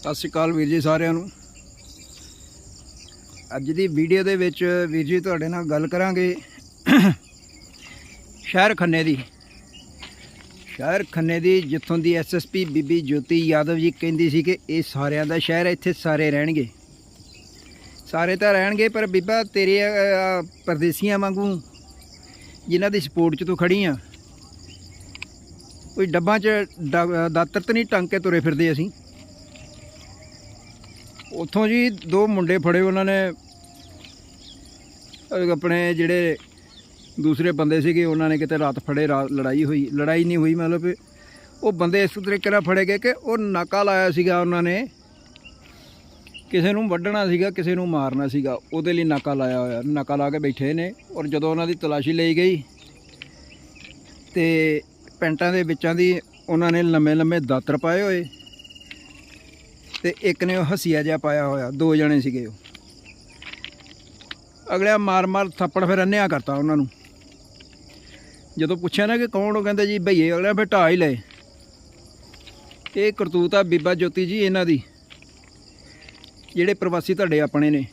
ਸਤਿ ਸ਼੍ਰੀ ਅਕਾਲ ਵੀਰ ਜੀ ਸਾਰਿਆਂ ਨੂੰ। ਅੱਜ ਦੀ ਵੀਡੀਓ ਦੇ ਵਿੱਚ ਵੀਰ ਜੀ ਤੁਹਾਡੇ ਨਾਲ ਗੱਲ ਕਰਾਂਗੇ ਸ਼ਹਿਰ ਖੰਨੇ ਦੀ। ਸ਼ਹਿਰ ਖੰਨੇ ਦੀ ਜਿੱਥੋਂ ਦੀ ਐਸਐਸਪੀ ਬੀਬੀ ਜੋਤੀ ਯਾਦਵ ਜੀ ਕਹਿੰਦੀ ਸੀ ਕਿ ਇਹ ਸਾਰਿਆਂ ਦਾ ਸ਼ਹਿਰ ਹੈ, ਇੱਥੇ ਸਾਰੇ ਰਹਿਣਗੇ। ਸਾਰੇ ਤਾਂ ਰਹਿਣਗੇ, ਪਰ ਬੀਬਾ ਤੇਰੇ ਪਰਦੇਸੀਆਂ ਵਾਂਗੂ ਜਿਨ੍ਹਾਂ ਦੀ ਸਪੋਰਟ 'ਚ ਤੂੰ ਖੜੀ ਆ, ਕੋਈ ਡੱਬਾਂ 'ਚ ਡਾ- ਦਾਤਰ ਤਾਂ ਨਹੀਂ ਟੰਗ ਕੇ ਤੁਰੇ ਫਿਰਦੇ ਅਸੀਂ। ਉੱਥੋਂ ਜੀ ਦੋ ਮੁੰਡੇ ਫੜੇ ਉਹਨਾਂ ਨੇ। ਆਪਣੇ ਜਿਹੜੇ ਦੂਸਰੇ ਬੰਦੇ ਸੀਗੇ, ਉਹਨਾਂ ਨੇ ਕਿਤੇ ਰਾਤ ਫੜੇ, ਰਾਤ ਲੜਾਈ ਹੋਈ, ਲੜਾਈ ਨਹੀਂ ਹੋਈ ਮਤਲਬ ਵੀ ਉਹ ਬੰਦੇ ਇਸ ਤਰੀਕੇ ਨਾਲ ਫੜੇ ਗਏ ਕਿ ਉਹ ਨਾਕਾ ਲਾਇਆ ਸੀਗਾ ਉਹਨਾਂ ਨੇ। ਕਿਸੇ ਨੂੰ ਵੱਢਣਾ ਸੀਗਾ, ਕਿਸੇ ਨੂੰ ਮਾਰਨਾ ਸੀਗਾ, ਉਹਦੇ ਲਈ ਨਾਕਾ ਲਾਇਆ ਹੋਇਆ, ਨਾਕਾ ਲਾ ਕੇ ਬੈਠੇ ਨੇ ਔਰ ਜਦੋਂ ਉਹਨਾਂ ਦੀ ਤਲਾਸ਼ੀ ਲਈ ਗਈ ਤੇ ਪੈਂਟਾਂ ਦੇ ਵਿੱਚਾਂ ਦੀ ਉਹਨਾਂ ਨੇ ਲੰਮੇ ਲੰਮੇ ਦਾਤਰ ਪਾਏ ਹੋਏ। ਤੇ ਇੱਕ ਨੇ ਉਹ ਹਸੀਆ ਜਿਹਾ ਪਾਇਆ ਹੋਇਆ, ਦੋ ਜਣੇ ਸੀਗੇ ਉਹ। ਅਗਲਿਆ ਮਾਰ ਮਾਰ ਥੱਪੜ ਫਿਰ ਅੰਨਿਆ ਕਰਤਾ ਉਹਨਾਂ ਨੂੰ। ਜਦੋਂ ਪੁੱਛਿਆ ਨਾ ਕਿ ਕੌਣ, ਉਹ ਕਹਿੰਦੇ ਜੀ ਭਈਏ ਅਗਲਿਆ ਫਿਰ ਢਾਹ ਹੀ ਲਏ। ਇਹ ਕਰਤੂਤ ਆ ਬੀਬਾ ਜੋਤੀ ਜੀ ਇਹਨਾਂ ਦੀ, ਜਿਹੜੇ ਪ੍ਰਵਾਸੀ ਤੁਹਾਡੇ ਆਪਣੇ ਨੇ।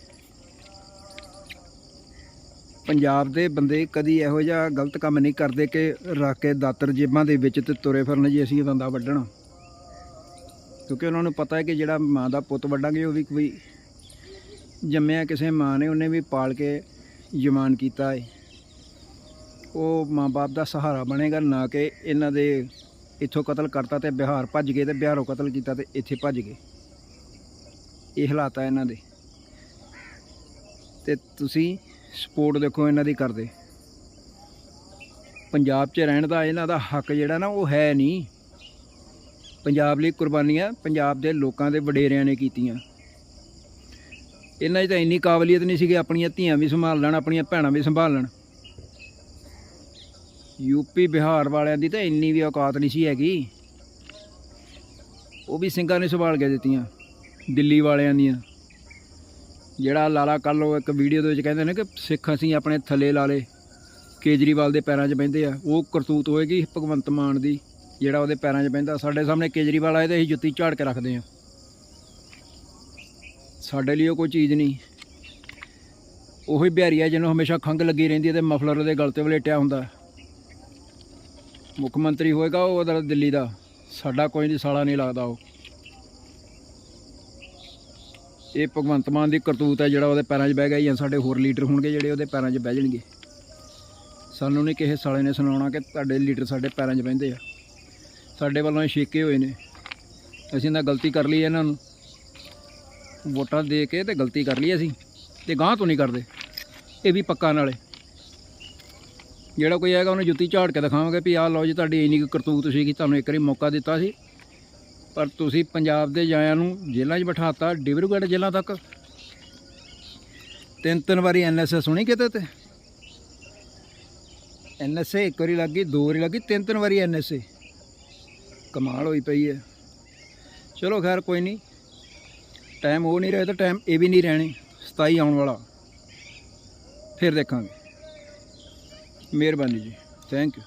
ਪੰਜਾਬ ਦੇ ਬੰਦੇ ਕਦੀ ਇਹੋ ਜਿਹਾ ਗਲਤ ਕੰਮ ਨਹੀਂ ਕਰਦੇ ਕਿ ਰੱਖ ਕੇ ਦਾਤਰ ਜੇਬਾਂ ਦੇ ਵਿੱਚ ਤੇ ਤੁਰੇ ਫਿਰਨ ਜੀ, ਅਸੀਂ ਬੰਦਾ ਵੱਢਣਾ। ਕਿਉਂਕਿ ਉਹਨਾਂ ਨੂੰ ਪਤਾ ਹੈ ਕਿ ਜਿਹੜਾ ਮਾਂ ਦਾ ਪੁੱਤ ਵੱਢਾਂਗੇ, ਉਹ ਵੀ ਕੋਈ ਜੰਮਿਆ ਕਿਸੇ ਮਾਂ ਨੇ, ਉਹਨੇ ਵੀ ਪਾਲ ਕੇ ਜਵਾਨ ਕੀਤਾ ਹੈ। ਉਹ ਮਾਂ-ਬਾਪ ਦਾ ਸਹਾਰਾ ਬਣੇਗਾ ਨਾ ਕਿ ਇਹਨਾਂ ਦੇ ਇੱਥੋਂ ਕਤਲ ਕਰਤਾ ਤੇ ਬਿਹਾਰ ਭੱਜ ਗਏ ਤੇ ਬਿਹਾਰੋਂ ਕਤਲ ਕੀਤਾ ਤੇ ਇੱਥੇ ਭੱਜ ਗਏ। ਇਹ ਹਾਲਾਤ ਆ ਇਹਨਾਂ ਦੇ। ਤੇ ਤੁਸੀਂ ਸਪੋਰਟ ਦੇਖੋ ਇਹਨਾਂ ਦੀ ਕਰਦੇ। ਪੰਜਾਬ 'ਚ ਰਹਿਣ ਦਾ ਇਹਨਾਂ ਦਾ ਹੱਕ ਜਿਹੜਾ ਨਾ, ਉਹ ਹੈ ਨਹੀਂ। ਪੰਜਾਬ ਲਈ ਕੁਰਬਾਨੀਆਂ ਪੰਜਾਬ ਦੇ ਲੋਕਾਂ ਦੇ ਵਡੇਰਿਆਂ ਨੇ ਕੀਤੀਆਂ। ਇਹਨਾਂ 'ਚ ਤਾਂ ਇੰਨੀ ਕਾਬਲੀਅਤ ਨਹੀਂ ਸੀ ਕਿ ਆਪਣੀਆਂ ਧੀਆਂ ਵੀ ਸੰਭਾਲ ਲੈਣ, ਆਪਣੀਆਂ ਭੈਣਾਂ ਵੀ ਸੰਭਾਲ ਲੈਣ। ਯੂਪੀ ਬਿਹਾਰ ਵਾਲਿਆਂ ਦੀ ਤਾਂ ਇੰਨੀ ਵੀ ਔਕਾਤ ਨਹੀਂ ਸੀ ਹੈਗੀ। ਉਹ ਵੀ ਸਿੰਘਾਂ ਨੇ ਸੰਭਾਲ ਕੇ ਦਿੱਤੀਆਂ, ਦਿੱਲੀ ਵਾਲਿਆਂ ਦੀਆਂ। ਜਿਹੜਾ ਲਾਲਾ ਕੱਲ ਉਹ ਇੱਕ ਵੀਡੀਓ ਦੇ ਵਿੱਚ ਕਹਿੰਦੇ ਨੇ ਕਿ ਸਿੱਖ ਅਸੀਂ ਆਪਣੇ ਥੱਲੇ ਲਾ ਲੇ ਕੇਜਰੀਵਾਲ ਦੇ ਪੈਰਾਂ 'ਚ ਬਹਿੰਦੇ ਆ, ਉਹ ਕਰਤੂਤ ਹੋਏਗੀ ਭਗਵੰਤ ਮਾਨ ਦੀ। ਜਿਹੜਾ ਉਹਦੇ ਪੈਰਾਂ 'ਚ ਬਹਿੰਦਾ, ਸਾਡੇ ਸਾਹਮਣੇ ਕੇਜਰੀਵਾਲ ਆਏ ਤੇ ਅਸੀਂ ਜੁੱਤੀ ਝਾੜ ਕੇ ਰੱਖਦੇ ਆ ਸਾਡੇ ਲਈ ਉਹ ਕੋਈ ਚੀਜ਼ ਨਹੀਂ। ਉਹੀ ਬਿਹਾਰੀ ਆ ਜਿਹਨੂੰ ਹਮੇਸ਼ਾ ਖੰਘ ਲੱਗੀ ਰਹਿੰਦੀ ਹੈ ਤੇ ਮਫਲਰ ਉਹਦੇ ਗਲ ਤੇ ਵਲੇਟਿਆ ਹੁੰਦਾ। ਮੁੱਖ ਮੰਤਰੀ ਹੋਏਗਾ ਉਹ ਉਹਦਾ ਦਿੱਲੀ ਦਾ। ਸਾਡਾ ਕੋਈ ਨਹੀਂ ਸਾਲਾ ਨਹੀਂ ਲੱਗਦਾ ਉਹ। ਇਹ ਭਗਵੰਤ ਮਾਨ ਦੀ ਕਰਤੂਤ ਹੈ ਜਿਹੜਾ ਉਹਦੇ ਪੈਰਾਂ 'ਚ ਬਹਿ ਗਿਆ ਜਾਂ ਸਾਡੇ ਹੋਰ ਲੀਡਰ ਹੋਣਗੇ ਜਿਹੜੇ ਉਹਦੇ ਪੈਰਾਂ 'ਚ ਬਹਿ ਜਾਣਗੇ। ਸਾਨੂੰ ਨਹੀਂ ਕਿਸੇ ਸਾਲੇ ਨੇ ਸੁਣਾਉਣਾ ਕਿ ਤੁਹਾਡੇ ਲੀਡਰ ਸਾਡੇ ਪੈਰਾਂ 'ਚ ਬਹਿੰਦੇ ਆ। ਸਾਡੇ ਵੱਲੋਂ ਇਹ ਛੇਕੇ ਹੋਏ ਨੇ। ਅਸੀਂ ਤਾਂ ਗਲਤੀ ਕਰ ਲਈ ਇਹਨਾਂ ਨੂੰ। ਵੋਟਾਂ ਦੇ ਕੇ ਤੇ ਗਲਤੀ ਕਰ ਲਈ ਅਸੀਂ। ਤੇ ਗਾਂਹ ਤੋਂ ਨਹੀਂ ਕਰਦੇ। ਇਹ ਵੀ ਪੱਕਾ ਨਾਲੇ। ਜਿਹੜਾ ਕੋਈ ਆਏਗਾ ਉਹਨੂੰ ਜੁੱਤੀ ਝਾੜ ਕੇ ਦਿਖਾਵਾਂਗੇ ਵੀ ਆਹ ਲਓ ਜੀ ਤੁਹਾਡੀ ਇੰਨੀ ਕੁ ਕਰਤੂਤ ਸੀਗੀ ਤੁਹਾਨੂੰ ਇੱਕ ਵਾਰੀ ਮੌਕਾ ਦਿੱਤਾ ਸੀ। ਪਰ ਤੁਸੀਂ ਪੰਜਾਬ ਦੇ ਜਾਇਆਂ ਨੂੰ ਜੇਲ੍ਹਾਂ 'ਚ ਬਿਠਾਤਾ, ਡਿਬਰੂਗੜ੍ਹ ਜੇਲ੍ਹਾਂ ਤੱਕ। ਤਿੰਨ ਤਿੰਨ ਵਾਰੀ ਐਨਐਸਏ ਸੁਣੀ ਕਿਤੇ ਤੇ? ਐਨਐਸਏ ਇੱਕ ਵਾਰੀ ਲੱਗੀ ਦੋ ਵਾਰੀ ਲੱਗੀ ਤਿੰਨ ਤਿੰਨ ਵਾਰੀ ਐਨਐਸਏ ਕਮਾਲ ਹੋਈ ਪਈ ਹੈ। ਚਲੋ ਖੈਰ, ਕੋਈ ਨਹੀਂ। ਟਾਈਮ ਉਹ ਨਹੀਂ ਰਹੇ ਤਾਂ ਟਾਈਮ ਇਹ ਵੀ ਨਹੀਂ ਰਹਿਣੇ। 27 ਆਉਣ ਵਾਲਾ। ਫਿਰ ਦੇਖਾਂਗੇ। ਮਿਹਰਬਾਨੀ ਜੀ। Thank you